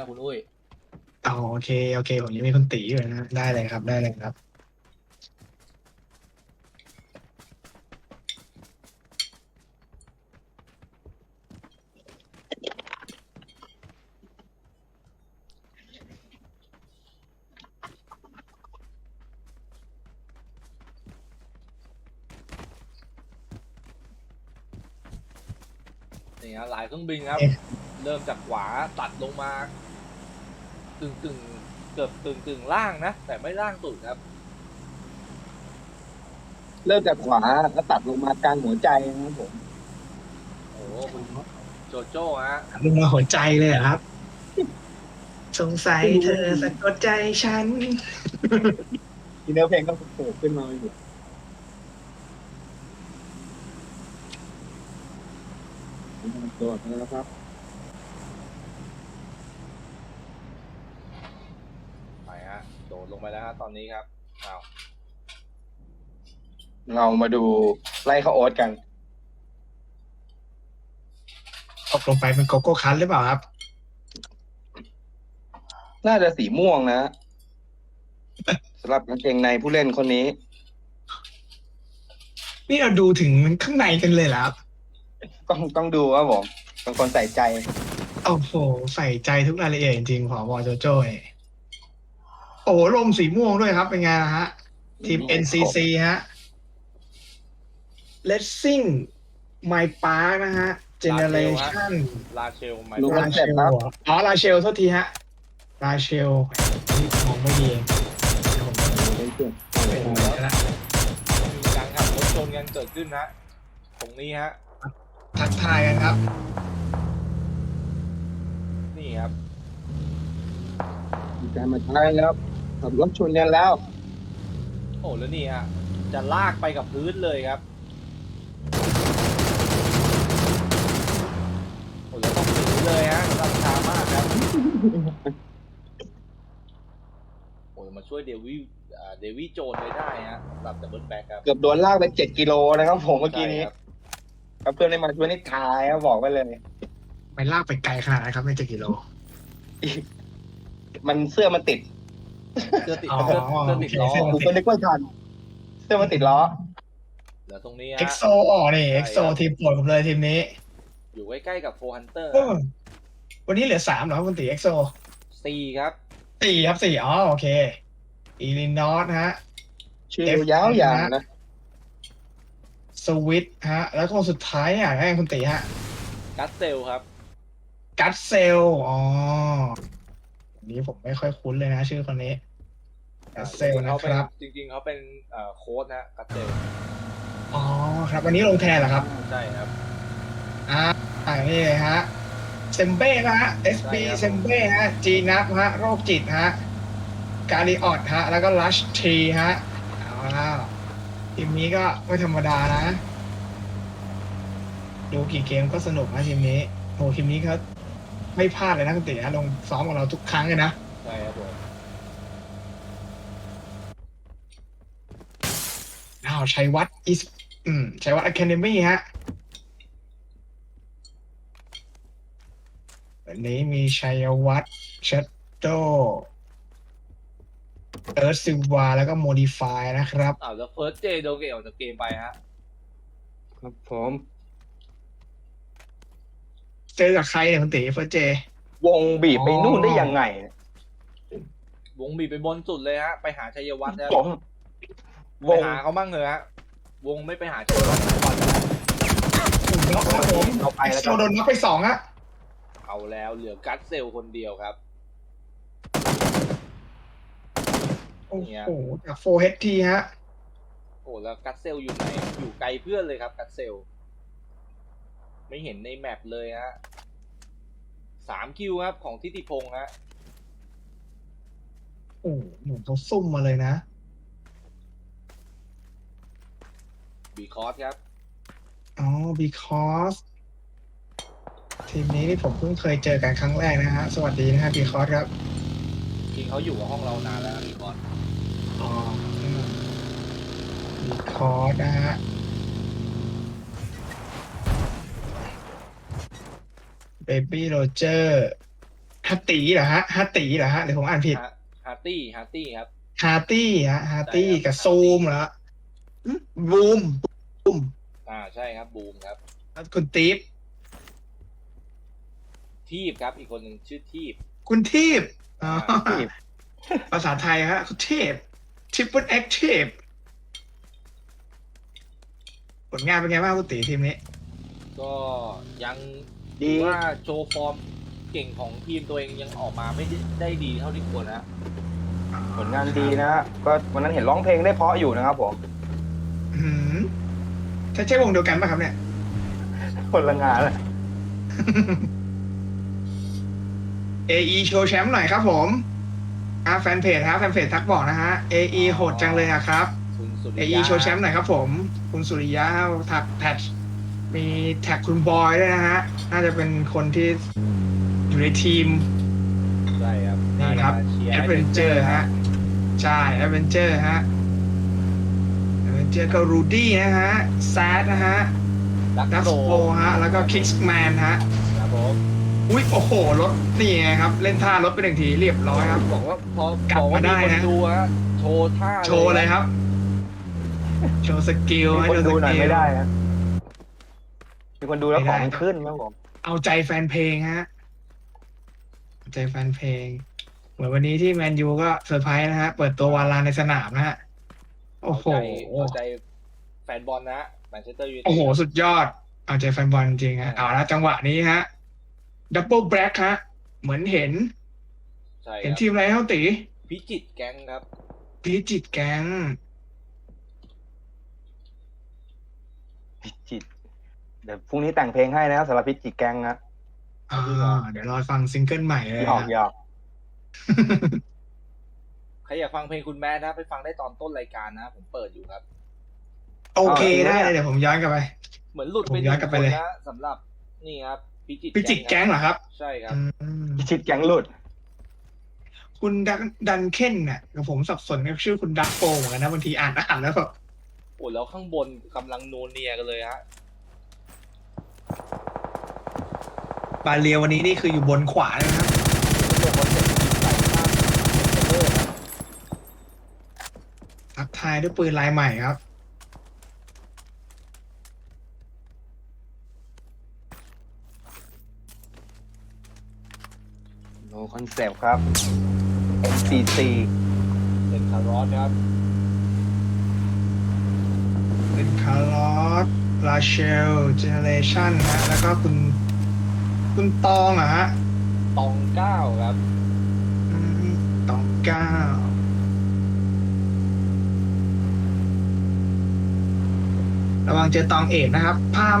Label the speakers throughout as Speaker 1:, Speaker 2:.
Speaker 1: อะคุณอุ้ย
Speaker 2: อ๋อโอเคโอเคผมยังมีคุณตีอยู่นะได้เลยครับได้เลยครับ
Speaker 1: นี่ฮะหลายเครื่องบินครับ
Speaker 2: เอ๊ะ
Speaker 1: เริ่มจากขวาตัดลงมา ตึงตึงเกือบตึงตึงล่างนะ แต่ไม่ล่างสุดครับ
Speaker 3: เริ่มจากขวาแล้วตัดลงมากลางหัวใจนะครับผม
Speaker 1: โอ้โหคุณโจโจ้ฮะ
Speaker 2: ลงมาหัวใจเลยเหรอครับ สงสัยเธอสะกดใจฉัน
Speaker 3: ทีเนื้อเพลงก็โผล่ขึ้นมาอยู่ตัวนะครับ
Speaker 1: ไปฮะโดด ลงไปแล้วฮะตอนนี้ครับอ้าว
Speaker 3: เรามาดูไล่เขาโอ๊ตกัน
Speaker 2: ตกลงไปเป็นโกโก้คันหรือเปล่าครับ
Speaker 3: น่าจะสีม่วงนะสำหรับกางเกงในผู้เล่นคนนี้
Speaker 2: นี่เราดูถึงมันข้างในกันเลยเหรอครับ
Speaker 3: ต้องต้องดูครับผมเป็นคนใส่ใจ
Speaker 2: โอ้โห ใส่ใจทุกรายละเอียดจริงๆผอบอโจโจ้เนี่ยโอ้โหลมสีม่วงด้วยครับ เป็นไงนะฮะ ทีม NCC ฮะ Let's sing my park นะฮะ Generation
Speaker 1: ลาเชลไม
Speaker 3: ดู
Speaker 2: ลาเชลเหรออ๋อลาเชลโทษทีฮะลาเชลนี่มองไม่ดีเองเดี๋ยวผมไปดูแล้ว
Speaker 1: มีการขับรถชนกันเกิดขึ้นฮะตรงนี้ฮะ
Speaker 2: ทักทายกันครับ
Speaker 1: นี่ครับ
Speaker 3: มีการมาใช้แล้ว ขับรถชนกันแล้ว
Speaker 1: โอ้แล้วนี่ฮะจะลากไปกับพื้นเลยครับโอ้แล้วต้องถือเลยฮะราคามากครับโอ้มาช่วยเดวิลอ่าเดวิโจนไว้ได้ฮะสำหรับดับเบิลแบ็กครับ
Speaker 3: เกือบโดนลากไปเจ็ดกิโลนะครับผมเมื่อกี้นี้
Speaker 1: ใช่ครับ
Speaker 3: ถ้าเพื่อนได้มาช่วยนี่ตายครับบอกไว้เลย
Speaker 2: ไปลากไปไกลขนาดนั้นครับไม่จะกิโล
Speaker 3: มันเสื้อมันติด
Speaker 1: เสื้อติด
Speaker 2: อ๋อ
Speaker 1: เสื้อเสื้อติดล้อ
Speaker 2: โอเค
Speaker 3: ผมก็นึกว่าทันเสื้อมันติดล้อ
Speaker 1: เหลือตรงนี้
Speaker 2: เอ็ก
Speaker 1: ฮะ
Speaker 2: โซอ๋อนี่เอ็กโซทีมโปรดผมเลยทีมนี้
Speaker 1: อยู่ใกล้ๆกับโฟฮันเตอร์
Speaker 2: เออวันนี้เหลือสามเหรอครับคุณตีเอ็กโซ
Speaker 1: สี่ครับ
Speaker 2: สี่ครับสี่อ๋อโอเคอีลินอสฮะ
Speaker 3: ชื่อยาวอย่างนะ
Speaker 2: สวิตฮะ แล้วคนสุดท้ายอะให้คุณตีฮะ
Speaker 1: กัสเซลครับ
Speaker 2: กัตเซล อ๋ออั นนี้ผมไม่ค่อยคุ้นเลยนะชื่อคนนี้กัตเซลนะ
Speaker 1: เขา
Speaker 2: ค
Speaker 1: เป็น
Speaker 2: รับ
Speaker 1: จริงๆเขาเป็นเอ่อโค้ดนะกัสเซล
Speaker 2: อ๋อครับวันนี้ลงแทนเหรอครับ
Speaker 1: ใช่ครับ
Speaker 2: อ่าอ่านี่เลยฮะ เซมเบ้นะฮะ SB
Speaker 1: ใช่ครับ
Speaker 2: เซมเบ้ฮะ จีนับฮะ โรคจิตฮะ กาลิออดฮะ แล้วก็ลัชทีฮะเอาแล้วทีมนี้ก็ไม่ธรรมดานะ ดูกี่เกมก็สนุกนะทีมนี้โหทีมนี้เขา ไม่พลาดเลยนะคุณตินะลงซ้อมกับเราทุกครั้งเลยนะ
Speaker 1: ใช่ครับผม
Speaker 2: อ้าวชัยวัฒน์อีสอืมชัยวัฒน์อะคาเดมี่ฮะวันนี้มีชัยวัฒน์ชัตโตเอิร์ธซิลวาแล้วก็โมดิฟายนะครับ
Speaker 1: อ้าวแล้วเฟิร์สเจโดนเกตออกจากเกมไปฮะ
Speaker 3: ครับผม
Speaker 2: เจอกับใครเนี่ยคุณตีเฟิร์สเจ
Speaker 3: วงบีบไปนู่นได้ยังไง
Speaker 1: วงบีบไปบนสุดเลยฮะ ไปหาชัยวัฒน์นะ
Speaker 3: ผม
Speaker 1: ไป
Speaker 3: วง
Speaker 1: หาเขาบ้างเถอะฮะ วงไม่ไปหาชัยวัฒน์ก่อนนะ
Speaker 2: น็อกครับผม
Speaker 3: เอาไปแล้ว
Speaker 2: โซ
Speaker 3: กัน
Speaker 2: โดนน็อกไปสองฮะ
Speaker 1: เอาแล้วเหลือกัสเซลคนเดียวครับ
Speaker 2: โอ้
Speaker 1: เนี่ย
Speaker 2: โหจากโฟเฮดทีฮะ
Speaker 1: โอ้แล้วกัสเซลอยู่ไหน อยู่ไกลเพื่อนเลยครับกัสเซล ไม่เห็นในแมปเลยฮะสามคิวครับของทิติพงษ์ฮะ
Speaker 2: โอ้โหเหมือนเขาซุ่มมาเลยนะ
Speaker 1: บีคอสครับ
Speaker 2: อ๋อ because ทีมนี้นี่ผมเพิ่งเคยเจอกันครั้งแรกนะฮะ สวัสดีนะฮะ because ครับ
Speaker 1: จริงเขาอยู่กับห้องเรานานแล้วนะบีคอส
Speaker 2: อ๋ออืม because นะฮะ baby roger ฮัตตีเหรอฮะฮัตตีเหรอฮะหรือผมอ่านผิด
Speaker 1: ฮะฮาร์ตี้ฮาร์ตี้ครับ
Speaker 2: ฮาร์ตี้ฮะฮาร์ตี้
Speaker 1: ใช่ครับ
Speaker 2: กับซูมเหรออืมบูมบูม
Speaker 1: อ่าใช่ครับบูมครับ
Speaker 2: แล้วคุณตีฟ
Speaker 1: ทีบครับอีกคนหนึ่งชื่อทีบ
Speaker 2: คุณทีพอ๋อ
Speaker 1: อ่า
Speaker 3: ทีพ
Speaker 2: ภาษาไทยฮะคุณเทพทิปเปิลแอคทีฟผลงานเป็นไงบ้างคุณตีทีมนี้
Speaker 1: ก็ยัง
Speaker 3: ดี
Speaker 1: ถือว่าโชว์ฟอร์มเก่งของทีมตัวเองยังออกมาไม่ได้ได้ดีเท่าที่ควรนะ
Speaker 3: ผลงานดีนะฮะก็วันนั้นเห็นร้องเพลงได้เพราะอยู่นะครับผม
Speaker 2: อืมใช่ใช่วงเดียวกันป่ะครับเนี่ย
Speaker 3: คนละงานเลย
Speaker 2: AE โชว์แชมป์หน่อยครับผมอ่าแฟนเพจครับแฟนเพจทักบอกนะฮะ AE โหดจังเลยอะครับ
Speaker 1: คุณสุริ
Speaker 2: AE
Speaker 1: ยะ
Speaker 2: โชว์แชมป์หน่อยครับผม คุณสุริยะทักแท็ก มีแท็กคุณบอยด้วยนะฮะ น่าจะเป็นคนที่อยู่ในทีม
Speaker 1: ใช่ครับ
Speaker 2: นี่ครับา
Speaker 1: จะชีย
Speaker 2: แอดเวนเจอร์ฮะ ใช่แอดเวนเจอร์ฮะแอดเวนเจอร์ก็รูดี้นะฮะแซดนะฮะ
Speaker 1: ดัก
Speaker 2: ดัส
Speaker 1: โต
Speaker 2: โปฮะ แล้วก็คิกส์แมนฮะ
Speaker 1: ครับผม
Speaker 2: อุ้ยโอ้โหรถนี่ไงครับ เล่นท่ารถไปหนึ่งทีเรียบร้อยครับ
Speaker 1: บอกว่าพอก
Speaker 2: ลับ
Speaker 1: บอกว่า
Speaker 2: มาได้
Speaker 1: มีคน
Speaker 2: นะ
Speaker 1: ดูฮะโชว์ท่า
Speaker 2: โชว์เลยครับ โชว์สกิล
Speaker 3: มี
Speaker 2: ให้
Speaker 3: คน
Speaker 2: ดู
Speaker 3: ดู
Speaker 2: ส
Speaker 3: หน่อย
Speaker 2: กิล
Speaker 3: ไม่ได้นะ มีคนดูแล้ว
Speaker 2: ไม่
Speaker 3: ข
Speaker 2: ได้
Speaker 3: องมันขึ้นครับผม
Speaker 2: เอาใจแฟนเพลงฮะเอาใจแฟนเพลง เหมือนวันนี้ที่แมนยูก็เซอร์ไพรส์นะฮะ เปิดตัววาลานในสนามนะฮะ โอ้โห
Speaker 1: เอาใจแฟนบอลนะแมนเชสเตอร์ยูไนเต็ด
Speaker 2: โอ้โห สุดยอด เอาใจแฟนบอลจริงๆฮะ เอาละจังหวะนี้ฮะ ดับเบิลแบล็กฮะ เหมือนเห็น
Speaker 1: ใช่ค
Speaker 2: เห็น
Speaker 1: รับ
Speaker 2: ทีมอะไรเท่าตี
Speaker 1: พิจิตรแก๊งครับ
Speaker 2: พิจิตรแก๊ง
Speaker 3: พิจิตรเดี๋ยวพรุ่งนี้แต่งเพลงให้นะสำหรับพิจิตรแกงนะ
Speaker 2: อ่าเดี๋ยวรอฟังซิงเกิลใหม่เลย
Speaker 3: หยอก
Speaker 2: ฮะ
Speaker 3: หยอก
Speaker 1: ใครอยากฟังเพลงคุณแม่นะไปฟังได้ตอนต้นรายการนะผมเปิดอยู่ครับ
Speaker 2: โอเคได้เลยเดี๋ยวผมย้อนกลับไป
Speaker 1: เหมือนหลุดไป
Speaker 2: ผมย้อนกลับไปเลย
Speaker 1: หงคนนะสำหรับนี่ครับพิจิตร
Speaker 2: พิจิตรแก๊งเหรอครับ
Speaker 1: ใช่ครับ
Speaker 2: อืม
Speaker 3: พิจิตรแกงหลุด
Speaker 2: คุณดันดันเคนน่ะกับผมสับสนกับชื่อคุณดักโปเหมือนกันนะบางทีอ่านอ่านแล้วแบบ
Speaker 1: โอ้แล้วข้างบนกำลังโนเนียกันเลยฮะ
Speaker 2: บาเรียวันนี้นี่คืออยู่บนขวาเลยนะครับ
Speaker 1: โดนคอนเซ็ปต์ใส่ข้างเซอร์ครับ
Speaker 2: ทักทายด้วยปืนลายใหม่ครับ
Speaker 3: โนคอนเซปต์ครับ MCC
Speaker 1: เป็นคาร์รอสครับ
Speaker 2: เป็นคาร์ลอสลาเชลเจเนเรชันฮะแล้วก็คุณ คุณตองเหรอะฮะ
Speaker 1: ตองเก้าครับ
Speaker 2: อืมตองเก้าระวังเจอตองเอกนะครับพาม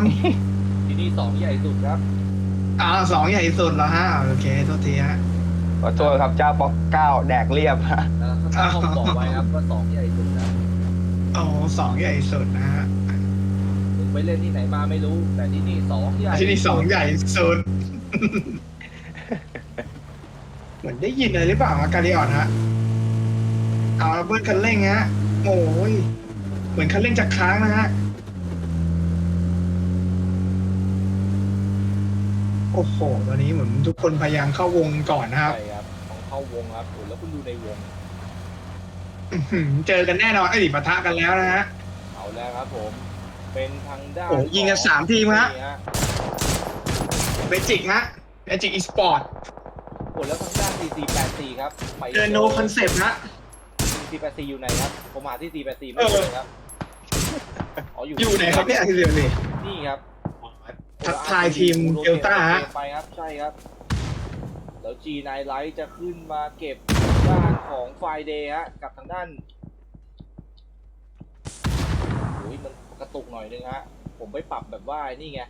Speaker 1: ที่นี่สองใหญ่สุดครับ
Speaker 2: อ่าสองใหญ่สุดแล้วฮะโอเคโทษทีฮะ
Speaker 3: ขอโทษครับเจ้าป๊อกเก้าแดกเรียบฮะ
Speaker 1: แล้วข้างห้องบอกไว้ครับว่าสองใหญ่สุดนะ
Speaker 2: โอ้สองใหญ่สุดนะฮะ
Speaker 1: มึงไปเล่นที่ไหนมาไม่รู้ แต่ที่นี่สองใหญ่
Speaker 2: ที่นี่สองใหญ่สุด เหมือนได้ยินอะไรหรือเปล่าฮะการิออนฮะ เอาแล้วเบิ้ลคันเร่งฮะ โอ้ย เหมือนคันเร่งจะค้างนะฮะ โอ้โห ตอนนี้เหมือนทุกคนพยายามเข้าวงก่อนนะครับ
Speaker 1: ใช่ครับต้องเข้าวงครับโอ้แล้วคุณดูในวง
Speaker 2: อื้อหือเจอกันแน่นอนไอ้ดิปะทะกันแล้วนะฮะ
Speaker 1: เอาแล้วครับผม เป็นทางด้าน
Speaker 2: โอ้ยิงกัน
Speaker 1: ขอ
Speaker 2: สามทีมฮะ
Speaker 1: นี่ฮะ
Speaker 2: เมจิกฮะเมจิกอีสปอร์ต
Speaker 1: โอ้แล้วทางด้าน4484 ครับไป
Speaker 2: เจอโนคอนเซปต์ฮะ
Speaker 1: 4484 อยู่ไหนครับ ผมหาที่484 ไม่
Speaker 2: เออ
Speaker 1: เจอครับอ๋ออยู่
Speaker 2: อยู่ไหนครับเนี่ยคือเดี๋ยวนี้
Speaker 1: นี่ครับ
Speaker 2: ทักทายทีมเดลต้าฮะ
Speaker 1: ไปครับใช่ครับแล้ว G9 Light จะขึ้นมาเก็บด้านของไฟเดย์ฮะกับทางด้านโอ้ยมันกระตุกหน่อยนึงฮะผมไปปรับแบบว่านี่ไง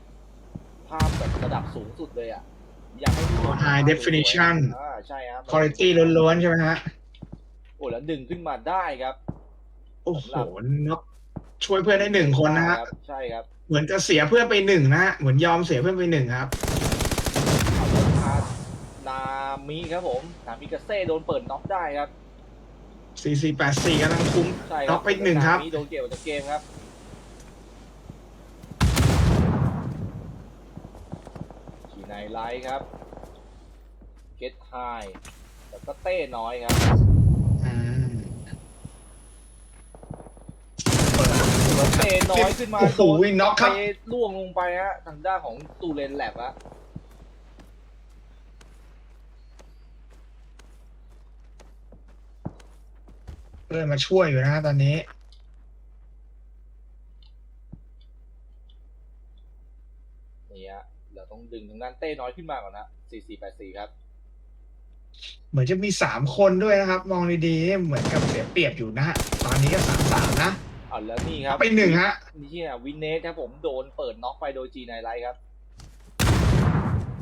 Speaker 1: ภาพแบบระดับสูงสุดเลยอะ อยากให้ดู
Speaker 2: High definition
Speaker 1: อ่าใช่ครับ
Speaker 2: คุณภาพล้วนๆ ใช่ไหมฮะ
Speaker 1: โอ้แล้วดึงขึ้นมาได้ครับ
Speaker 2: โอ้โหนกช่วยเพื่อนได้หนึ่งคนนะฮะ
Speaker 1: รับใช่ครับ
Speaker 2: เหมือนจะเสียเพื่อนไปหนึ่งนะฮะ เหมือนยอมเสียเพื่อนไปหนึ่งครับ
Speaker 1: เอาแล้วทางนามิครับผมนามิกาเซ่โดนเปิดน็อกได้ครับ
Speaker 2: สี่สี่แปดสี่กำลังคุ้ม
Speaker 1: ใช่ค
Speaker 2: น็
Speaker 1: รั
Speaker 2: อกไปหนึ่งครับ
Speaker 1: นามิโดนเกี่ยวจากเกมครับ ไนไลท์ครับ เกตไฮแล้วก็เต้น้อยครับ
Speaker 2: อืม
Speaker 1: แล้วเต้น้อยขึ้นมา
Speaker 2: โอ้โห
Speaker 1: โดน
Speaker 2: น็อกครับ
Speaker 1: เต้ล่วงลงไปฮะทางด้านของตูเลนแลบฮะ
Speaker 2: เพื่อนมาช่วยอยู่นะฮะตอนนี้
Speaker 1: นี่ฮะเราต้อง ดึงทางด้านเต้น้อยขึ้นมาก่อนนะ4484ครับ
Speaker 2: เหมือนจะมีสามคนด้วยนะครับ มองดีๆเนี่ยเหมือนกับเสียเปรียบอยู่นะฮะตอนนี้ก็สามสามนะ
Speaker 1: อ่าแล้วนี่ครับ
Speaker 2: ไปหนึ่งฮะ
Speaker 1: นี่ที่อะวินเนสครับผมโดนเปิดน็อกไปโดยจีไนไลท์ครับ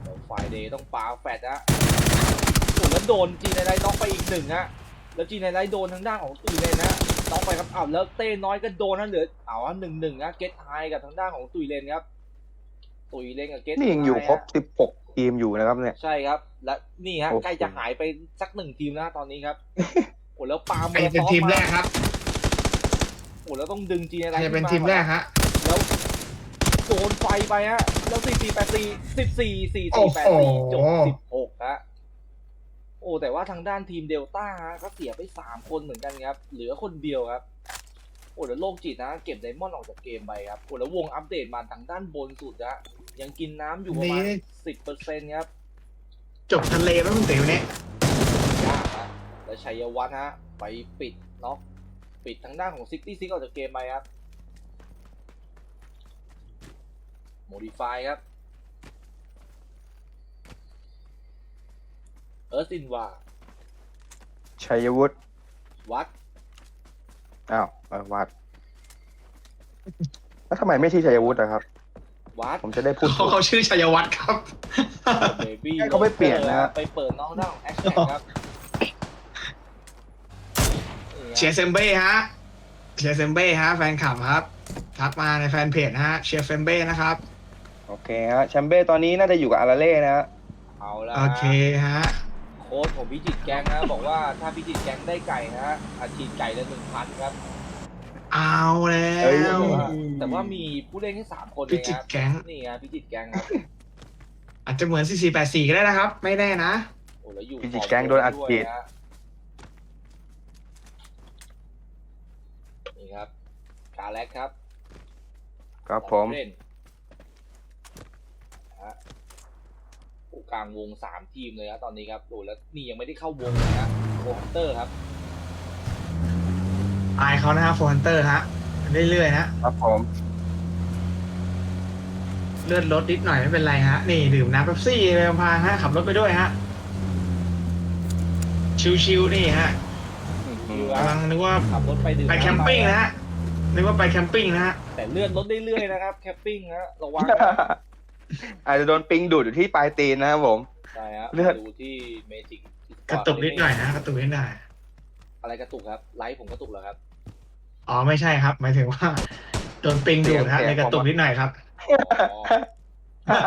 Speaker 1: เดี๋ยวไฟเดย์ต้องปาแฟดฮะโอ้แล้วโดนจีไนไลท์น็อกไปอีกหนึ่งฮะแล้วจีไนไลท์โดนทางด้านของตุยเลนนะน็อกไปครับอ้าวแล้วเต้น้อยก็โดนนะเหลือเอาหนึ่งหนึ่งนะเกตไฮกับทางด้านของตุยเลนครับ ตุยเลนกับเกต
Speaker 3: นี่ยังอยู่ครบสิบหกทีมอยู่นะครับเนี่ย
Speaker 1: ใช่ครับ และนี่ฮะ
Speaker 3: โอ้โห
Speaker 1: ใกล้จะหายไปสักหนึ่งทีมนะตอนนี้ครับโอ้แล้วปา
Speaker 2: ใครจะเป็นทีมแรกครับ
Speaker 1: โอ้แล้วต้องดึงจีไน
Speaker 2: ใค
Speaker 1: ไล
Speaker 2: ร
Speaker 1: ท์
Speaker 2: จะเป็น
Speaker 1: ขึ้า
Speaker 2: ทีมแรกฮะ
Speaker 1: แล้วโดนไฟไปฮะแล้วสี่สี่แปดสี่สิบสี่สี่
Speaker 2: โอ้
Speaker 1: สี่แปด
Speaker 2: โห
Speaker 1: สี่จบสิบหกฮะโอ้แต่ว่าทางด้านทีมเดลต้าฮะก็เสียไปสามคนเหมือนกันครับ เหลือคนเดียวครับ โอ้แล้วโลกจิตนะ เก็บไดมอนด์ออกจากเกมไปครับโอ้แล้ววงอัปเดตมาทางด้านบนสุดฮะยังกินน้ำอยู่ประมาณ
Speaker 2: นี่
Speaker 1: สิบเปอร์เซ็นต์ครับ
Speaker 2: จบทะเลแล้วคุณติ๋วเนี่ย
Speaker 1: ยากฮะแล้วชัยวัฒน์ฮะไปปิดน็อกปิดทางด้านของซิกตี้ซิกออกจากเกมไปครับโมดิฟายครับเอิร์ธซินวา
Speaker 3: ชัยวุฒิ
Speaker 1: วัด
Speaker 3: อ้าวเออวัด แล้วทำไมไม่ชื่อชัยวุฒิอะครับ
Speaker 1: วัด
Speaker 3: ผมจะได้พูด
Speaker 2: เขาเขาชื่อชัยวัฒน์ครับ
Speaker 1: เบบี้
Speaker 3: ให้เขาไปเปลี่ยนนะ
Speaker 1: ไปเปิดน้องด้านของแอคแท็กครับนี่ฮะ
Speaker 2: เชียร์เซมเบ้ฮะ เชียร์เซมเบ้ฮะ แฟนคลับครับ ทักมาในแฟนเพจนะฮะ เชียร์เซมเบ้นะครับ
Speaker 3: โอเคฮะแชมเบ้ตอนนี้น่าจะอยู่กับอาราเล่นะฮะ
Speaker 1: เอาละ
Speaker 2: โอเคฮะ
Speaker 1: โค้ชของพิจิตรแกงนะบอกว่าถ้าพิจิตรแกงได้ไก่นะอาชีพไก่ละหนึ่งพันครับ
Speaker 2: เอาแล้
Speaker 3: เอ้ย
Speaker 1: แต่
Speaker 2: ว
Speaker 1: ว่าแต่ว่ามีผู้เล่นแค่สามคนเอ
Speaker 2: พิ
Speaker 1: ง
Speaker 2: จิ
Speaker 1: ค
Speaker 2: ต
Speaker 1: รับ
Speaker 2: รแก๊ง
Speaker 1: นี่ไงพิจิตรแกงครับ
Speaker 2: อาจจะเหมือน 4484 ก็ได้นะครับ ไม่แน่นะ
Speaker 1: โอ้แล้วอยู่
Speaker 3: พิจิตรแก๊งโดนอัดฉีด
Speaker 1: ด้วยฮะนี่ครับกาแล็กครับ
Speaker 3: ครับผม
Speaker 1: เล่นนะฮะโอ้ กลางวงสามทีมเลยครับตอนนี้ครับโอ้แล้วนี่ยังไม่ได้เข้าวงเลยนะโคฮันเตอร์ครับ
Speaker 2: อายเขานะฮะโฟนเตอร์ฮะเรื่อยๆนะครับ
Speaker 3: ผม
Speaker 2: เลือดลดนิดหน่อยไม่เป็นไรฮะนี่ดื่มน้ำเป๊ปซี่ไปพางฮะขับรถไปด้วยฮะชิวๆนี่ฮะ
Speaker 3: อืม
Speaker 2: กำลังนึกว่า
Speaker 1: ขับรถไปดื่ม
Speaker 2: ไปแคมปิ้งนะฮะนึกว่าไปแคมปิ้งนะฮะ
Speaker 1: แต่เลื่อนรถเรื่อยๆนะครับแคมปิ้งนะระวังนะ
Speaker 3: อาจจะโดนปิงดูดอยู่ที่ปลายตีนนะครับผม
Speaker 1: ใช่ฮะ
Speaker 3: เลือด
Speaker 1: ดูที่เมจิก
Speaker 2: กระตุกนิดหน่อยนะกระตุกนิดหน่อย
Speaker 1: อะไรกระตุกครับ ไลฟ์ผมกระตุกเหรอครับ
Speaker 2: อ๋อไม่ใช่ครับหมายถึงว่าโดนปิงดูดฮะเลยกระตุกนิดหน่อยครับ
Speaker 1: อ๋อ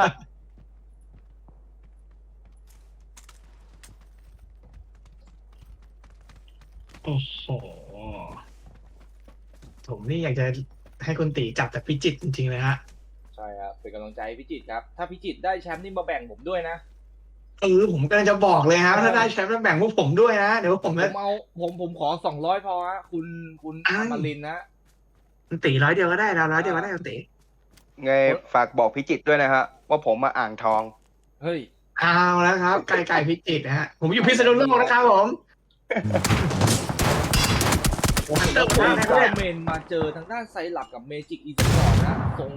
Speaker 2: โอ้โหผมนี่อยากจะให้คุณตีจับแต่พิจิตรจริงๆเลยฮะ
Speaker 1: ใช่ครับเป็นกำลังใจให้พิจิตรครับ ถ้าพิจิตรได้แชมป์นี่มาแบ่งผมด้วยนะ
Speaker 2: เออผมกำลังจะบอกเลยฮะถ้าได้แชมป์แล้วแบ่งพวกผมด้วยนะ เดี๋ยวผม
Speaker 1: ผม
Speaker 2: จะ
Speaker 1: เอาผมผมขอสองร้อยพอฮะคุณคุณ
Speaker 2: อ้าว
Speaker 1: อมรินทร์นะ
Speaker 2: คุณตีร้อยเดียวก็ได้เราร้อยเดียวก็ได้คุณตี
Speaker 3: ไงฝากบอกพิจิตรด้วยนะฮะว่าผมมาอ่างทอง
Speaker 1: เฮ้ย
Speaker 2: เอาแล้วครับไกลไกลพิจิตรนะฮะผมอยู่พิษณุโลกนะครับผมผมฮันเตอร์
Speaker 1: โอ้
Speaker 2: ผม
Speaker 1: ย
Speaker 2: นะค
Speaker 1: โอ
Speaker 2: รับ
Speaker 1: เมนมาเจอทางด้านไซลับกับเมจิกอีสปอร์ตนะทรง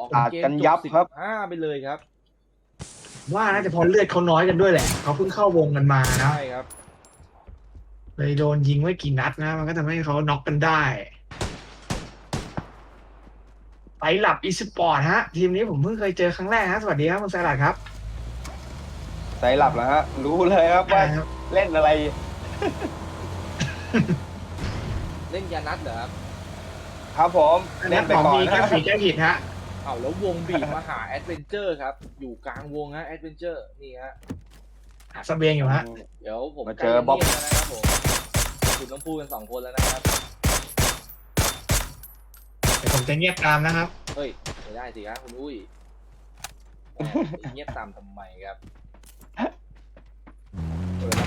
Speaker 1: ออก
Speaker 3: อาด
Speaker 1: เกม
Speaker 3: กัน
Speaker 1: จ
Speaker 3: ยั
Speaker 1: บบสิบ
Speaker 3: ครับ
Speaker 1: ห้าไปเลยครับ
Speaker 2: ว่าน่าจะเพอเลือดเขาน้อยกันด้วยแหละ เขาเพิ่งเข้าวงกันมานะ
Speaker 1: ใช่ครับ
Speaker 2: เลยโดนยิงไว้กี่นัดนะ มันก็ทำให้เขาน็อกกันได้ไปหลับอีสปอร์ตฮะ ทีมนี้ผมเพิ่งเคยเจอครั้งแรกฮะ สวัสดีครับคุณสลัดครับ
Speaker 3: ใจหลับแล้วฮะ รู้เลยครับว่า
Speaker 2: ครับ
Speaker 3: เล่นอะไร
Speaker 1: เล่นยานัดเหรอครับ
Speaker 3: ครับผม
Speaker 2: อัน
Speaker 3: เล่
Speaker 2: นี้
Speaker 3: นไป
Speaker 2: ผม
Speaker 3: ก่อน
Speaker 2: มีแค่
Speaker 3: นะ
Speaker 2: ผีแค่ผิดฮะ
Speaker 1: เอาแล้ววงบีบมาหาแอดเวนเจอร์ครับ อยู่กลางวงฮะแอดเวนเจอร์นี่ฮะ
Speaker 2: หาเสบียงอยู่ฮะ
Speaker 1: เดี๋ยวผม
Speaker 3: มาเจอบ๊อบ
Speaker 1: ใกล้จะเงียแล้วนะครับผมคุณต้องพูดกันสองคนแล้วนะครับ
Speaker 2: เดี๋ยวผมจะเงียบตามนะครับ
Speaker 1: เฮ้ย ไม่ได้สิครับคุณอุ้ยแหมเงียบตามทำไมครับ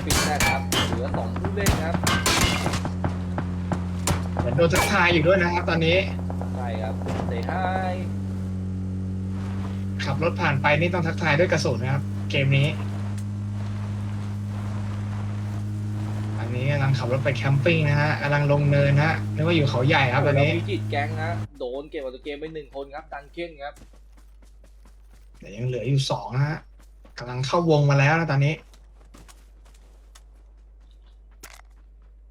Speaker 1: ปิดแรกครับ เหลือสองผู้เล่นครับ
Speaker 2: เหมือนโดนทักทายอยู่ด้วยนะครับตอนนี้
Speaker 1: ใช่ครับเซฮาย
Speaker 2: ขับรถผ่านไปนี่ต้องทักทายด้วยกระสุนนะครับ เกมนี้ อันนี้กำลังขับรถไปแคมปิ้งนะฮะกำลังลงเนินนะฮะนึกว่าอยู่เขาใหญ่ครับตอนนี้
Speaker 1: พิจิตรแก๊งนะโดนเก็บออกจากเกมไปหนึ่งคนครับตันเค้นครับ
Speaker 2: แต่ยังเหลืออยู่สองนะฮะกำลังเข้าวงมาแล้วนะตอนนี้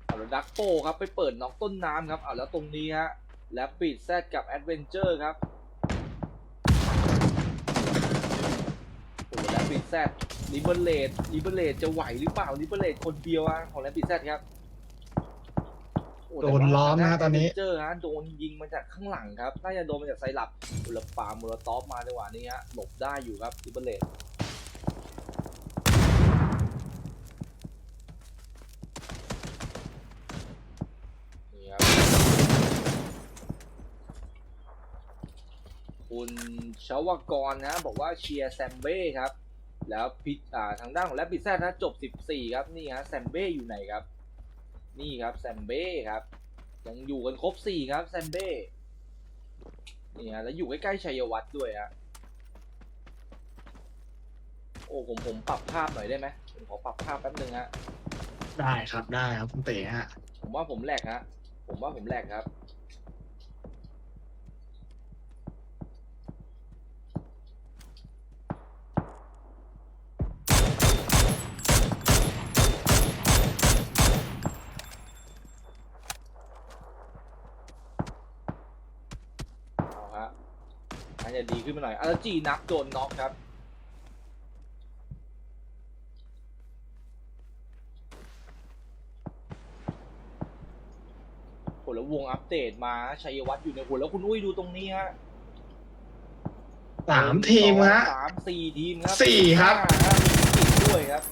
Speaker 1: เอาแล้วดักโป้ครับไปเปิดน็อกต้นน้ำครับเอาแล้วตรงนี้ฮะแลปปิดแซดกับแอดเวนเจอร์ครับโอ้ แลปปิดแซดลิเบเลตลิเบเลตจะไหวหรือเปล่าลิเบเลตคนเดียวอะของแลปปิดแซดครับโอ้แต่
Speaker 2: โดนล้อมนะ
Speaker 1: ว่า
Speaker 2: ตอนนี้
Speaker 1: แดเวนเจอร์ฮะโดนยิงมาจากข้างหลังครับ น่าจะโดนมาจากไซรัปอุลปามูลตอฟมาในหวะนี้ฮะหลบได้อยู่ครับลิเบเลตนี่ครับคุณชาวกรนะ บอกว่าเชียร์แซมเบ้ครับ แล้วพิอ่าทางด้านของแรปปิดแซดนะจบ 14 ครับนี่ฮะแซมเบ้อยู่ไหนครับ นี่ครับแซมเบ้ครับยังอยู่กันครบ 4 ครับแซมเบ้นี่ฮะแล้วอยู่ใกล้ๆชัยวัฒน์ด้วยฮะโอ้ผมผมปรับภาพหน่อยได้ไหมผมขอปรับภาพแป๊บนึงฮะ
Speaker 2: ได้ครับได้ครับคุณเต๋ฮะ
Speaker 1: ผมว่าผมแหลกฮะผมว่าผมแหลกครับ เอาฮะ อันจะดีขึ้นมาหน่อยอาร์จีนับโดนน็อกครับโหแล้ววงอัปเดตมาชัยวัฒน์อยู่ในหัวแล้วคุณอุ้ยดูตรงนี้ฮะ
Speaker 2: สามทีมฮะ
Speaker 1: สามสี่ทีมครับ
Speaker 2: สี่ครับ
Speaker 1: ห้าฮะมีพิจิตรด้วยครับ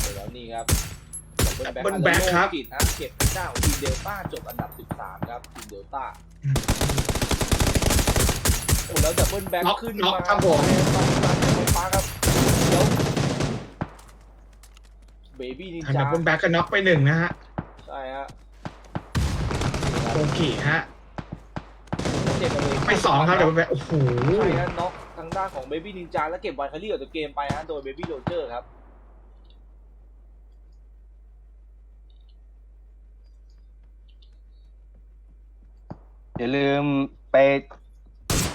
Speaker 1: โหแล้วนี่ครับ
Speaker 2: เบิ้ลแบ็คครับ
Speaker 1: พิจิตรฮะเก็บทางด้านของทีมเดลต้าจบอันดับ 13 ครับทีมเดลต้า โอ้แล้วดับเบิลแบ็ค
Speaker 2: น็อก
Speaker 1: ขึ้น
Speaker 2: น็อก
Speaker 1: มา
Speaker 2: ครับผม
Speaker 1: ตอนตอนไฟฟ้าครับเดี๋ยวเบบี้นิน
Speaker 2: ทาง
Speaker 1: จา
Speaker 2: ดับเบิลแบ็กก็น็อกไปหนึ่งนะฮะ
Speaker 1: ใช่ฮะ
Speaker 2: โอเคฮะ
Speaker 1: เจ็บเลย
Speaker 2: ไปสองครับดับเบิลแบ็กโอ้โห
Speaker 1: ใช่ฮะน็อกทางด้านของเบบี้นินจาแล้วเก็บไวคารี่ออกจากเกมไปฮะโดยเบบี้โรเจอร์ครับ
Speaker 3: อย่าลืมไป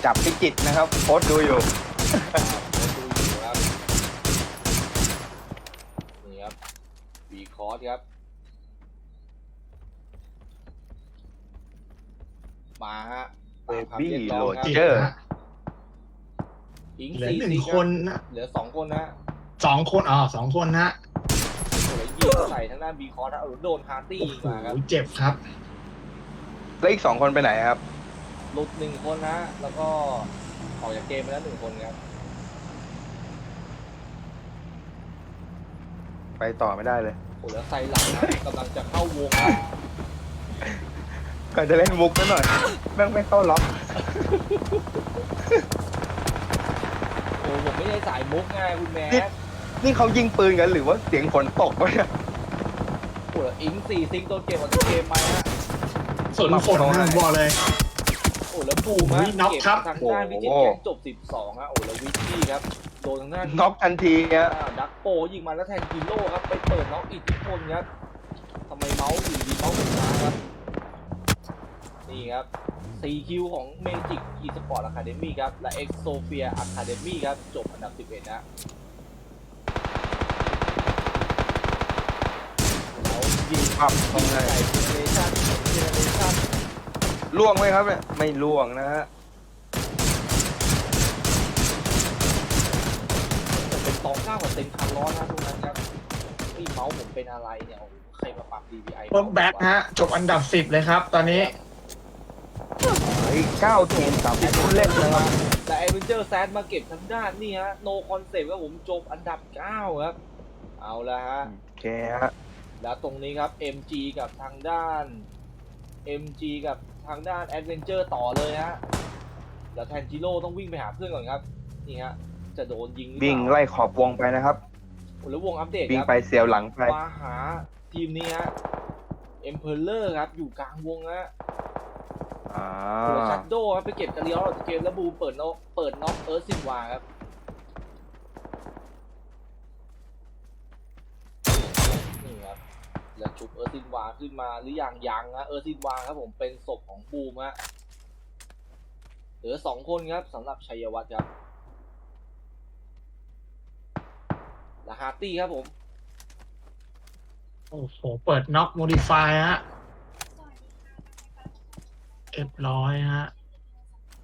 Speaker 3: จับพิจิตรนะครับโค้ดดูอยู่
Speaker 1: ดูอยู่ครับนี่ครับวีคอร์สครับ มาฮะตามคำเรียกร้องครับ
Speaker 3: Baby Roger
Speaker 2: ฮะ
Speaker 1: อิง
Speaker 2: เหลือ
Speaker 1: สี่
Speaker 2: หนึ่ง
Speaker 1: สิ
Speaker 2: คนนะ
Speaker 1: เหลือสองคนนะ
Speaker 2: สองคนอ๋อสองคนฮะ
Speaker 1: โอ้ยยิงใส่ทางด้านบีคอร์สเอาโดนฮาร์ตี้
Speaker 2: โอ้
Speaker 1: ยิง
Speaker 2: โห
Speaker 1: มาครับ
Speaker 2: เจ็บครับ
Speaker 3: แล้วอีกสองคนไปไหนครับ
Speaker 1: หลุดหนึ่งคนนะแล้วก็ออกจากเกมไปแล้วหนึ่งคนครับ
Speaker 3: ไปต่อไม่ได้เลย
Speaker 1: โอ้แล้วไซหลังนะกำลังจะเข้าวงครับ
Speaker 3: ก็จะเล่นมุกซะหน่อยแม่งไม่เข้าล็อก
Speaker 1: โอ้ผมไม่ได้สายมุกไงคุณแม่
Speaker 3: นี่นี่เขายิงปืนกันหรือว่าเสียงฝนตกวะเนี่ย
Speaker 1: โอ้แล้วอิงสี่ซิงโดนเกมออกจากเกมไปฮะ
Speaker 2: ส่วนฝนนะผมบอกเลย
Speaker 1: โอ้แล้วบูม
Speaker 2: โอ้
Speaker 1: ฮะ
Speaker 2: ยน็อก
Speaker 1: เก็บ
Speaker 2: ครับ
Speaker 1: ทางด้านพิจิตรแกงจบ 12ฮะโอ้แล้ววิกกี้ครับโดนทางด้าน
Speaker 3: น็อกทันทีฮะ
Speaker 1: อ่าดักโปยิงมาแล้วแทนกิโลครับไปเปิดน็อกอิทธิพลครับทำไมเมาส์อยู่ดีเมาส์ถึงมาครับนี่ครับ4คิวของ Magic Esport Academy ครับ และ Exophia Academy ครับ จบอันดับ 11 นะแล้วยิง
Speaker 3: ครับตรงไหน
Speaker 1: ใส่เจเนเรชั่นเจเนเรชั่น
Speaker 3: ล่วงไหมครับเนี่ยไม่ล่วงนะฮะ
Speaker 1: ผมเป็นตองก้าวกับเต็มคันร้อนนะตรงนั้นครับไอ้เมาส์ผมเป็นอะไรเนี่ยโอ้โหใครมาปรับ DPI
Speaker 2: เบิร์แบ็กฮะ จบอันดับสิบเลยครับ ตอนนี้
Speaker 3: อีกเก้าทีมสามสิบผู้เล่นนะครับ
Speaker 1: แต่เอเวนเจอร์แซดมาเก็บทางด้านนี่ฮะโนคอนเซปต์ครับผมจบอันดับ9ครับ เอาละฮะ
Speaker 3: โอเคฮะ
Speaker 1: แล้วตรงนี้ครับ MG กับทางด้าน MG กับ ทางด้านแอดเวนเจอร์ต่อเลยฮะแล้วแทนจิโร่ต้องวิ่งไปหาเพื่อนก่อนครับ นี่ฮะ จะโดนยิงหรือเป
Speaker 3: วิ่ง
Speaker 1: ล่า
Speaker 3: ไล่ขอบวงไปนะครับ
Speaker 1: โอ้แล้ววงอัปเดต
Speaker 3: วิ่
Speaker 1: ค
Speaker 3: ง
Speaker 1: รับ
Speaker 3: ไปเสียวหลังไป
Speaker 1: มาหาทีมนี้ฮะเอ็มเพลเลอร์ครับ อยู่กลางวงฮะ
Speaker 3: อ่า
Speaker 1: โคชัดโดครับไปเก็บกระเลียวออกจากเกมแล้วบูมเปิดน็อกเปิดน็อกเอิร์ธซินวาครับ นี่ครับ แล้วชุบเอิร์ซินวาขึ้นมาหรือยังยังฮะเอิร์ซินวาครับผมเป็นศพของบูมฮะเหลือสองคนครับสำหรับชัยวัฒน์ครับลาฮาร์ตี้ครับผม
Speaker 2: โอ้โห เปิดน็อกโมดิฟายฮะเรียบร้อยฮะ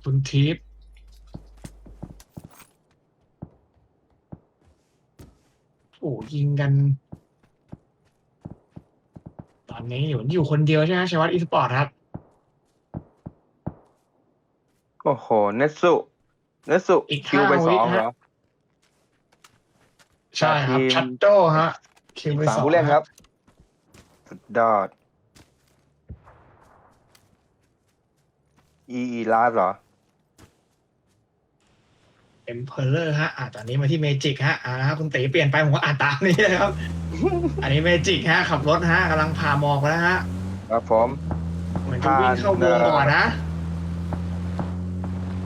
Speaker 2: คุณทิพย์โอ้ยิงกัน อนนี้อยู่อยู่คนเดียวใช่ไหมชัยวัฒน์อีสปอร์ตครับ
Speaker 3: โอ้โห เนสสุเนสสุ
Speaker 2: อีก
Speaker 3: คิวไป
Speaker 2: ห้า
Speaker 3: สอง
Speaker 2: วิ
Speaker 3: เหร
Speaker 2: ฮะ
Speaker 3: อ
Speaker 2: ใช่ครับ
Speaker 3: ทีม
Speaker 2: ชัดโดฮะคิวไป
Speaker 3: สาม
Speaker 2: สอง
Speaker 3: ผู้เล่นครับ สุดยอด อีอีลาสเหรอ
Speaker 2: เอ็มเพลเลอร์ฮะอ่าตอนนี้มาที่เมจิกฮะอ่านะครับคุณตีเปลี่ยนไปผมก็อ่านตามนี้เลยครับ อันนี้เมจิกฮะขับรถฮะกำลังพาหมอกไปแล้วฮะ
Speaker 3: ครับผม
Speaker 2: เหมือนจะวิ่งเข้าวงก่อนนะ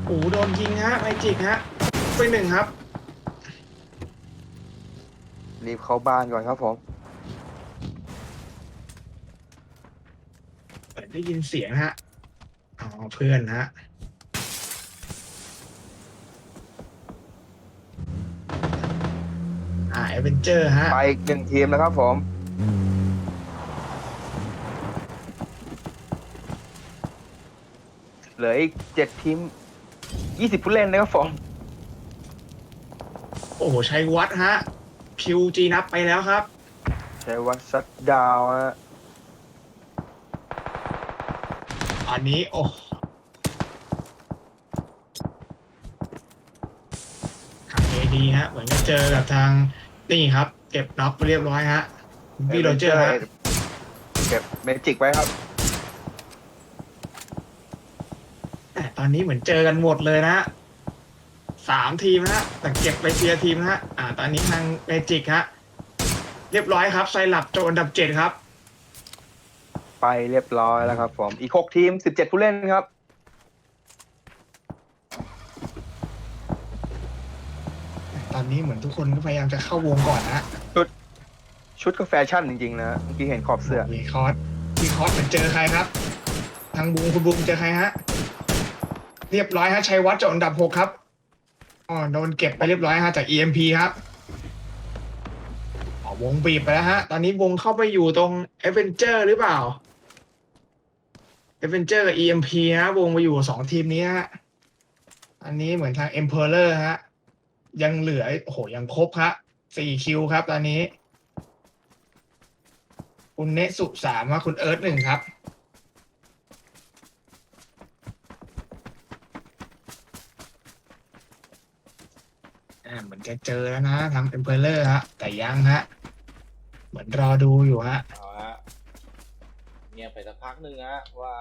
Speaker 2: โอ้โหโดนยิงฮะเมจิกฮะไปหนึ่งครับ
Speaker 3: รีบเข้าบ้านก่อนครับผม
Speaker 2: เปิดได้ยินเสียงฮะอ๋อเพื่อนฮะ อ่าเอเวนเจอร์ฮะ
Speaker 3: ไปอีกหนึ่งทีมแล้วครับผม เหลืออีกเจ็ดทีมยี่สิบผู้เล่นนะครับผม
Speaker 2: โอ้โหชัยวัฒน์ฮะ คิวจีนับไปแล้วครับ
Speaker 3: ใช้วัดซัดดาวน์ฮะ
Speaker 2: อันนี้โอ้ขับเอดีฮะ เหมือนจะเจอกับทาง นี่ครับ เก็บน็อกไปเรียบร้อยฮะพี่โรเจอร์ฮะ
Speaker 3: เก็บเมจิกไว้ครับ
Speaker 2: แต่ตอนนี้เหมือนเจอกันหมดเลยนะสามทีมฮะแต่เก็บไปเทียร์ทีมฮะอ่า ตอนนี้ทางเมจิกฮะเรียบร้อยครับไซลับโจอันดับเจ็ดครับ
Speaker 3: ไปเรียบร้อยแล้วครับผม อีกหกทีมสิบเจ็ดผู้เล่นครับ
Speaker 2: อนนี้เหมือนทุกคนก็พยายามจะเข้าวงก่อนนะ
Speaker 3: ชุดก็แฟชั่นจริงๆนะเมื่อกี้เห็นขอบเสื้อ
Speaker 2: มีคอสมีคอสเหมือนเจอใครครับ ทางบูมคุณบูมเจอใครฮะ เรียบร้อยฮะชัยวัฒน์จบอันดับหกครับอ๋อโดนเก็บไปเรียบร้อยฮะจาก EMP ครับอ๋อวงบีบไปแล้วฮะ ตอนนี้วงเข้าไปอยู่ตรง a v e n g e r หรือเปล่า a v e n g e r กับ EMP ฮะวงไปอยู่สองทีมนี้ฮะอันนี้เหมือนทาง Emperor ฮะ ยังเหลือโอ้โหยังครบฮะสี่คิวครับ ตอนนี้ คุณเนสุสามครับคุณเอิร์ธหนึ่งครับ อ่าเหมือนจะเจอแล้วนะทางเอ็มเพลเลอร์ฮะ แต่ยังฮะ เหมือนรอดูอยู่ฮะ
Speaker 1: เอาฮะเงียบไปสักพักหนึ่งฮะว่า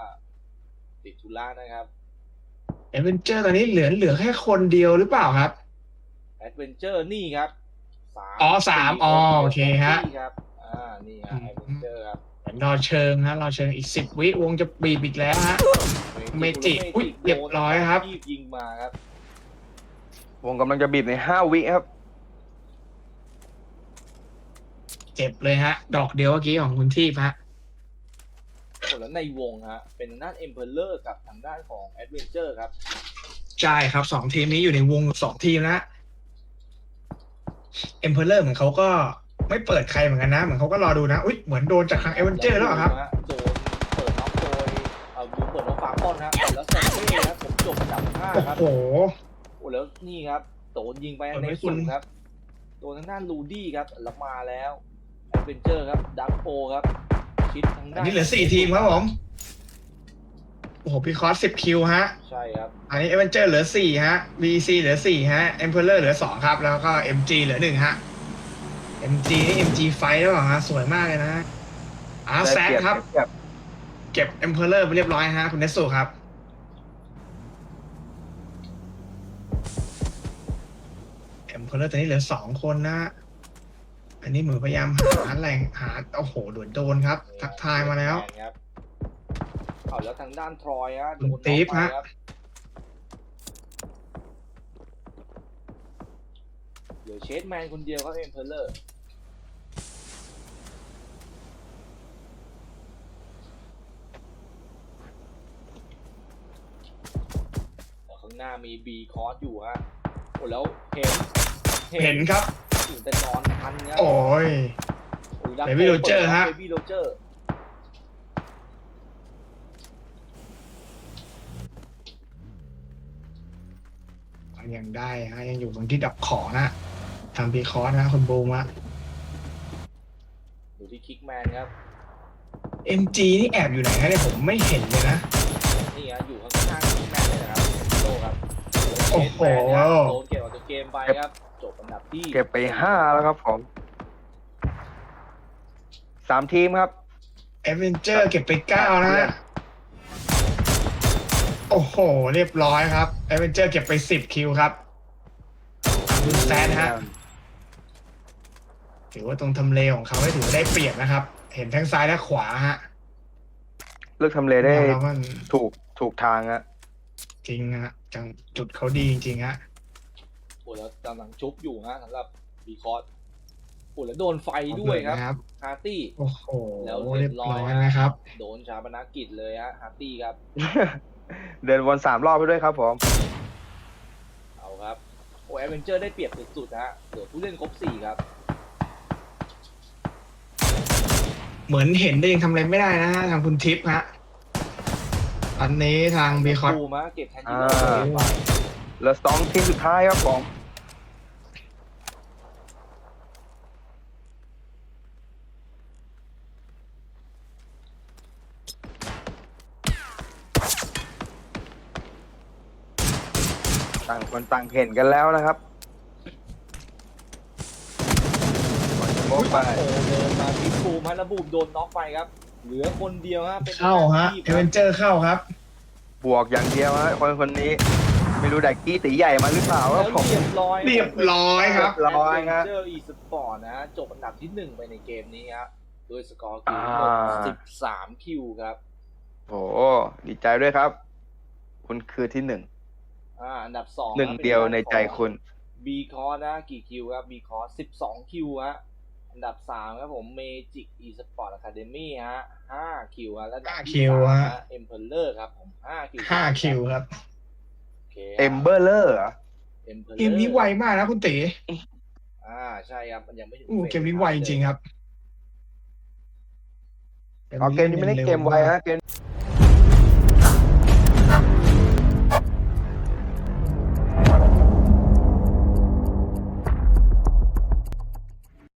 Speaker 1: ติดธุระนะครับ
Speaker 2: เอเวนเจอร์ตอนนี้เหลือเหลือแค่คนเดียวหรือเปล่าครับ
Speaker 1: แอดเวนเจอร์นี่ครับสาม
Speaker 2: อ๋อสาม
Speaker 1: สี่
Speaker 2: อ๋อ
Speaker 1: คน
Speaker 2: โอเคฮะ
Speaker 1: นี่ครับอ่านี่ฮะ
Speaker 2: อืม
Speaker 1: แอดเวนเจอร์ครับ
Speaker 2: เหมือนรอเชิงฮะรอเชิงอีกสิบวิวงจะบีบอีกแล้วฮะเมจิอุ๊ยเรียบร้อยครับ
Speaker 1: ทีบยิงมาครับ
Speaker 3: วงกำลังจะบีบในห้าวิครับ
Speaker 2: เจ็บเลยฮะ ดอกเดียวเมื่อกี้ของคุณทีพฮะ
Speaker 1: โอ้แล้วในวงฮะ เป็นทางด้านเอ็มเพลเลอร์กับทางด้านของแอดเวนเจอร์ครับ
Speaker 2: ใช่ครับสองทีมนี้อยู่ในวงสองทีมนะ เอ็มเพลเลอร์เหมือนเขาก็ไม่เปิดใครเหมือนกันนะ เหมือนเขาก็รอดูนะ อุ้ยเหมือนโดนจากทางเอเวนเจอร์แล้วเหรอครับ
Speaker 1: โดนเปิดน็อกโดยเอาดูเปิดน็อกฟาร์มอนครับแล้วเซนเต้ครับผมจบอันดับห้า
Speaker 2: โอ้
Speaker 1: ครับ
Speaker 2: โห
Speaker 1: โอ้แล้วนี่ครับโดนยิงไป
Speaker 2: เปิด
Speaker 1: ใน
Speaker 2: ไม่
Speaker 1: สุ
Speaker 2: คุ
Speaker 1: ด
Speaker 2: ณ
Speaker 1: ครับโดนทางด้านลูดี้ครับแล้วมาแล้วแอดเวนเจอร์ครับดักโปครับชิดทาง
Speaker 2: อั
Speaker 1: ด้านน
Speaker 2: นี้เหลือสี่ทีมครับผม โอ้โหพี่คอสสิบคิวฮะ
Speaker 1: ใช่ครับ
Speaker 2: อันนี้เอเวนเจอร์เหลือสี่ฮะ VC เหลือสี่ฮะเอ็มเพลเลอร์เหลือสองครับ แล้วก็ MG เหลือหนึ่งฮะ MG นี่ MG ไฟแล้วเหรอฮะ สวยมากเลยนะอ่า
Speaker 3: ได้
Speaker 2: แซ
Speaker 3: เป
Speaker 2: ก
Speaker 3: รียบ
Speaker 2: ครับ
Speaker 3: เปรียบ
Speaker 2: เก็บ Emperor ไปเรียบร้อยฮะ คุณเนสโซครับ Emperor ตอนนี้เหลือสองคนนะฮะอันนี้เหมือนพยายามหาแหล่งหา โอ้โหโดนโดนครับ ทักทายมาแล้ว
Speaker 1: ครับ เอาแล้วทางด้านทรอยฮะโด
Speaker 2: คุณ
Speaker 1: นน็อก
Speaker 2: ติ๊บ
Speaker 1: ไป
Speaker 2: ฮะ
Speaker 1: ครับเหลือเชสแมนคนเดียวครับเอ็มเพลเลอร์ข้างหน้ามีบีคอร์สอยู่ฮะโอ้แล้วเห็น
Speaker 2: เห็นครับ
Speaker 1: ถึงแต่นอนทันครับ
Speaker 2: โอ้ย
Speaker 1: โอ้ยดัก
Speaker 2: Baby
Speaker 1: โ Roger
Speaker 2: ฮะ
Speaker 1: เบบี้โรเจอร์
Speaker 2: ยังได้ฮะยังอยู่ตรงที่ดับของนะทำพีคอร์สนะคุณบูมฮะ
Speaker 1: อยู่ที่คิกแมนครับ
Speaker 2: MG นี่แอบอยู่ไหนฮะเนี่ยผมไม่เห็นเลยนะ
Speaker 1: นี่ฮะอยู่ข้างๆคิกแมนเลยนะครับโลครับ
Speaker 2: โอ้โห
Speaker 1: เชสแมนนะโดนเก็บออกจากเกมไปครับ จบอันดับที่
Speaker 3: เก็บไปห้าแล้วครับผมสามทีมครับ
Speaker 2: เอเวนเจอร์เก็บไปเก้านะฮะ โอ้โห เรียบร้อยครับเอเวนเจอร์เก็บไปสิบคิวครับคุณแซนฮะถือว่าตรงทำเลของเขาให้ถือว่าได้เปรียบนะครับ เห็นทั้งซ้ายและขวาฮะ
Speaker 3: เลือกทำเลได้
Speaker 2: แล้วมัน
Speaker 3: ถูกถูกทางอะ
Speaker 2: จริงฮะจังจุดเขาดีจริงๆฮะ
Speaker 1: โอ้แล้วกำลังชุบอยู่ฮะสำหรับบีคอร์สโอ้แล้วโดนไฟด้วยครับ
Speaker 2: นะครับ
Speaker 1: ฮาร์ตี้
Speaker 2: โอ้โห
Speaker 1: แล้ว
Speaker 2: เรี
Speaker 1: เรี
Speaker 2: ย
Speaker 1: ย
Speaker 2: บบร้
Speaker 1: ร้
Speaker 2: อ
Speaker 1: อยย
Speaker 2: นะครับ
Speaker 1: โดนชาปนกิจเลยฮะฮาร์ตี้ครับ
Speaker 3: เดินวนสามรอบไปด้วยครับผม
Speaker 1: เอาครับ โอ้แอเวนเจอร์ได้เปรียบสุดๆฮะเหลือผู้เล่นครบสี่ครับ
Speaker 2: เหมือนเห็นแต่ยังทำอะไรไม่ได้นะฮะทางคุณทิพย์ฮะตอนนี้ทางบีคอร์
Speaker 1: บูมฮะเก็บแทนที่
Speaker 3: อ่า
Speaker 1: ไป
Speaker 3: แล้วสองทีมสุดท้ายครับผม ต่างคนต่างเห็นกันแล้วนะครับโอ้ไป
Speaker 1: โอ้เดินมาพิกบูมฮะแล้วบูมโดนน็อกไปครับ เหลือคนเดียวฮะเป็น
Speaker 2: เข้าฮะ
Speaker 1: ที่
Speaker 2: เอเวนเจอร์เข้าครับ
Speaker 3: บวกอย่างเดียวฮะคนคนนี้ ไม่รู้แดกกี้ตีใหญ่มาหรือเปล่าค
Speaker 1: แล้
Speaker 3: รับ
Speaker 1: ว
Speaker 3: ผม
Speaker 1: เรียบร้อย
Speaker 2: เรียบร้อยครับ
Speaker 3: เรียบร้อยฮะ
Speaker 1: เจอร์อีสปอร์ตนะฮะจบอันดับที่หนึ่งไปในเกมนี้ฮะด้วยสกอร์คิว
Speaker 3: อ่า
Speaker 1: สิบสามคิวครับ
Speaker 3: โอ้ดีใจด้วยครับ คุณคือที่หนึ่ง
Speaker 1: อ่าอันดับสอง
Speaker 3: หนึ่งเดียวในใจคุณ
Speaker 1: บีคอร์นะกี่คิวครับบีคอร์สิบสองคิวฮะอันดับสามครับผมเมจิกอีสปอร์ตอะคาเดมี่ฮะห้าคิวฮะและอันดับ
Speaker 2: ห้า
Speaker 1: ที่
Speaker 2: คิว
Speaker 1: สาม
Speaker 2: ฮะ
Speaker 1: เอ็มเพลเลอร์ครับผมห้าคิว
Speaker 2: ห้าคิวครับ
Speaker 1: โอเค
Speaker 3: เอ็มเบอร์เลอร์
Speaker 1: เอ็มเพลเลอร์
Speaker 2: เกมนี้ไวมากนะคุณตี
Speaker 1: อ่าใช่ครับมันยังไม่ถึง
Speaker 2: โอ้
Speaker 1: ฟส
Speaker 2: เกมนี้ไวจริงครับ
Speaker 3: อ๋อเกมนี้ไม่ได้เกมไวฮะเกม